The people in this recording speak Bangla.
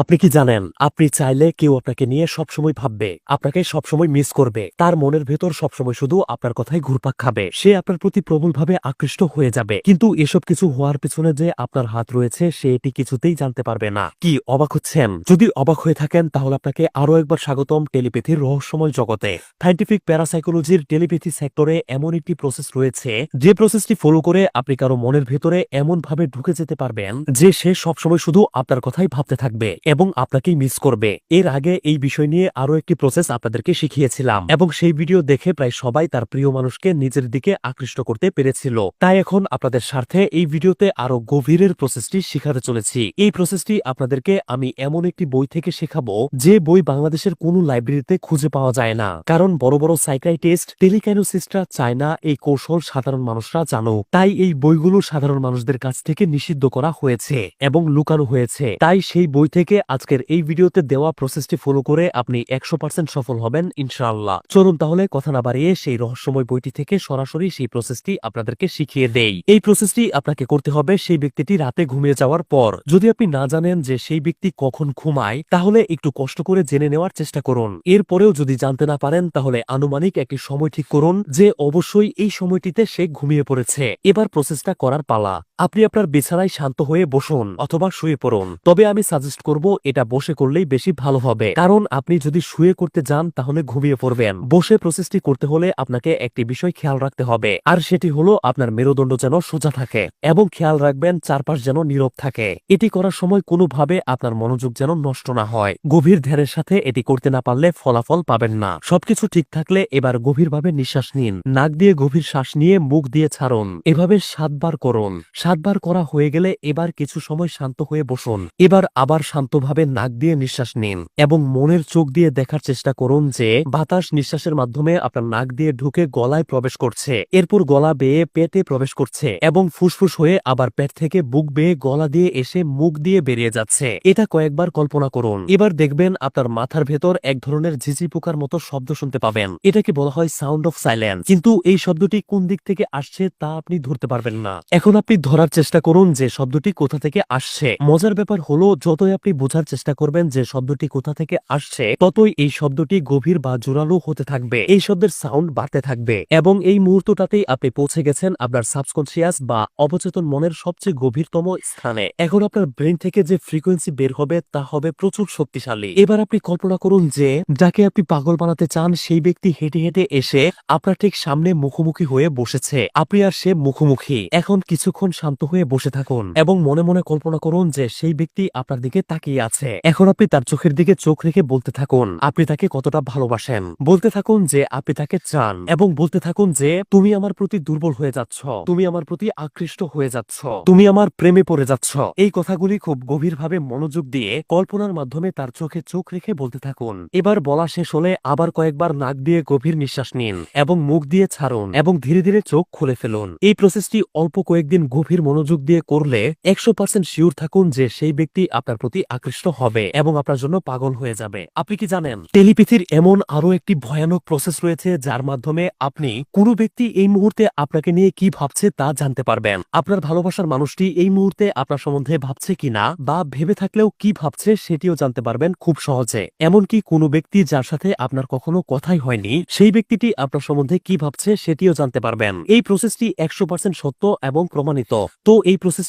আপনি কি জানেন, আপনি চাইলে কেউ আপনাকে নিয়ে সবসময় ভাববে, আপনাকে সবসময় মিস করবে। তার মনের ভেতর সবসময় শুধু আপনার কথাই ঘুরপাক খাবে। সে আপনার প্রতি প্রবলভাবে আকৃষ্ট হয়ে যাবে। কিন্তু এসব কিছু হওয়ার পেছনে যে আপনার হাত রয়েছে, সে এটি কিছুতেই জানতে পারবে না। কি অবাক হচ্ছেন? যদি অবাক হয়ে থাকেন, তাহলে আপনাকে আরও একবার স্বাগতম টেলিপ্যাথির রহস্যময় জগতে। সাইন্টিফিক প্যারাসাইকোলজির টেলিপ্যাথি সেক্টরে এমন একটি প্রসেস রয়েছে, যে প্রসেসটি ফলো করে আপনি কারও মনের ভেতরে এমন ভাবে ঢুকে যেতে পারবেন, যে সে সবসময় শুধু আপনার কথাই ভাবতে থাকবে। এবং আপনাকেই মিস করবে। এর আগে এই বিষয় নিয়ে আরও একটি প্রসেস আপনাদেরকে শিখিয়েছিলাম এবং সেই ভিডিও দেখে প্রায় সবাই তার প্রিয় মানুষকে নিজের দিকে আকৃষ্ট করতে পেরেছিল। তাই এখন আপনাদের স্বার্থে এই ভিডিওতে আরও গভীরের প্রসেসটি শিখাতে চলেছি। এই প্রসেসটি আপনাদেরকে আমি এমন একটি বই থেকে শেখাবো, যে বই বাংলাদেশের কোনো লাইব্রেরিতে খুঁজে পাওয়া যায় না। কারণ বড় বড় সাইকাইটিস্ট টেলিকাইনোসিস্টরা চায় না এই কৌশল সাধারণ মানুষরা জানো তাই এই বইগুলো সাধারণ মানুষদের কাছ থেকে নিষিদ্ধ করা হয়েছে এবং লুকানো হয়েছে। তাই সেই বই থেকে আজকের এই ভিডিওতে দেওয়া প্রসেসটি ফলো করে আপনি একশো পার্সেন্ট সফল হবেন, ইনশাআল্লাহ। চলুন তাহলে কথা না বাড়িয়ে সেই রহস্যময় বইটি থেকে সরাসরি সেই প্রসেসটি আপনাদেরকে শিখিয়ে দেই। এই প্রসেসটি আপনাকে করতে হবে সেই ব্যক্তিটি রাতে ঘুমিয়ে যাওয়ার পর। যদি আপনি না জানেন যে সেই ব্যক্তি কখন ঘুমায়, তাহলে একটু কষ্ট করে জেনে নেওয়ার চেষ্টা করুন। এরপরেও যদি জানতে না পারেন, তাহলে আনুমানিক একটি সময় ঠিক করুন যে অবশ্যই এই সময়টিতে সে ঘুমিয়ে পড়েছে। এবার প্রসেসটা করার পালা। আপনি আপনার বিছানায় শান্ত হয়ে বসুন অথবা শুয়ে পড়ুন। তবে আমি সাজেস্ট করব, এটা বসে করলেই বেশি ভালো হবে। কারণ আপনি যদি শুয়ে করতে যান, তাহলে ঘুমিয়ে পড়বেন। বসে প্রসেসটি করতে হলে আপনাকে একটি বিষয় খেয়াল রাখতে হবে। আর সেটি হলো, আপনার মেরুদণ্ড যেন সোজা থাকে এবং খেয়াল রাখবেন, চারপাশ যেন নীরব থাকে। এটি করার সময় কোনোভাবে আপনার মনোযোগ যেন নষ্ট না হয়। গভীর ধ্যানের সাথে এটি করতে না পারলে ফলাফল পাবেন না। সবকিছু ঠিক থাকলে এবার গভীরভাবে নিঃশ্বাস নিন। নাক দিয়ে গভীর শ্বাস নিয়ে মুখ দিয়ে ছাড়ুন। এভাবে সাতবার করুন। সাতবার করা হয়ে গেলে এবার কিছু সময় শান্ত হয়ে বসুন। এবার আবার শান্তভাবে নাক দিয়ে নিঃশ্বাস নিন এবং মনের চোখ দিয়ে দেখার চেষ্টা করুন যে বাতাস নিঃশ্বাসের মাধ্যমে আপনার নাক দিয়ে ঢুকে গলায় প্রবেশ করছে। এরপর গলা বেয়ে পেটে প্রবেশ করছে এবং ফুসফুস হয়ে আবার পেট থেকে বুক বেয়ে গলা দিয়ে এসে মুখ দিয়ে বেরিয়ে যাচ্ছে। এটা কয়েকবার কল্পনা করুন। এবার দেখবেন আপনার মাথার ভেতর এক ধরনের ঝিঝি পোকার মতো শব্দ শুনতে পাবেন। এটাকে বলা হয় সাউন্ড অফ সাইলেন্স। কিন্তু এই শব্দটি কোন দিক থেকে আসছে তা আপনি ধরতে পারবেন না। এখন আপনি ধরার চেষ্টা করুন যে শব্দটি কোথা থেকে আসছে। মজার ব্যাপার হলো, যতই আপনি বোঝার চেষ্টা করবেন যে শব্দটি কোথা থেকে আসছে, ততই এই শব্দটি গভীর বা জোরালো হতে থাকবে। এই শব্দের সাউন্ড বাড়তে থাকবে এবং এই মুহূর্তটাতেই আপনি পৌঁছে গেছেন আপনার সাবকনসিয়াস বা অবচেতন মনের সবচেয়ে গভীরতম স্থানে। এখন আপনার ব্রেন থেকে যে ফ্রিকোয়েন্সি বের হবে, তা হবে প্রচুর শক্তিশালী। এবার আপনি কল্পনা করুন যে, যাকে আপনি পাগল বানাতে চান, সেই ব্যক্তি হেঁটে হেঁটে এসে আপনার ঠিক সামনে মুখোমুখি হয়ে বসেছে। আপনি আর সে মুখোমুখি। এখন কিছুক্ষণ শান্ত হয়ে বসে থাকুন এবং মনে মনে কল্পনা করুন যে সেই ব্যক্তি আপনার দিকে তাকিয়ে আছে। এখন আপনি তার চোখের দিকে চোখ রেখে বলতে থাকুন, আপনি তাকে কতটা ভালোবাসেন? বলতে থাকুন যে, আপনি তাকে চান। এবং বলতে থাকুন যে, তুমি আমার প্রতি দুর্বল হয়ে যাচ্ছ। তুমি আমার প্রতি আকৃষ্ট হয়ে যাচ্ছ। তুমি আমার প্রেমে পড়ে যাচ্ছ। এই কথাগুলি খুব গভীরভাবে মনোযোগ দিয়ে কল্পনার মাধ্যমে তার চোখে চোখ রেখে বলতে থাকুন। এবার বলা শেষ হলে আবার কয়েকবার নাক দিয়ে গভীর নিঃশ্বাস নিন এবং মুখ দিয়ে ছাড়ুন এবং ধীরে ধীরে চোখ খুলে ফেলুন। এই প্রসেসটি অল্প কয়েকদিন গভীর মনোযোগ দিয়ে করলে একশো পার্সেন্ট শিওর থাকুন যে সেই ব্যক্তি আপনার প্রতি আকৃষ্ট হবে এবং আপনার জন্য পাগল হয়ে যাবে। আপনি কি জানেন, টেলিপ্যাথির এমন আরও একটি ভয়ানক প্রসেস রয়েছে যার মাধ্যমে আপনি কোনো ব্যক্তি এই মুহূর্তে আপনাকে নিয়ে কি ভাবছে তা জানতে পারবেন। আপনার ভালোবাসার মানুষটি এই মুহূর্তে আপনার সম্বন্ধে ভাবছে কিনা বা ভেবে থাকলেও কি ভাবছে সেটিও জানতে পারবেন খুব সহজে। এমনকি কোনো ব্যক্তি যার সাথে আপনার কখনো কথাই হয়নি, সেই ব্যক্তিটি আপনার সম্বন্ধে কি ভাবছে সেটিও জানতে পারবেন। এই প্রসেসটি একশো সত্য এবং প্রমাণিত। তো এই প্রসেসটি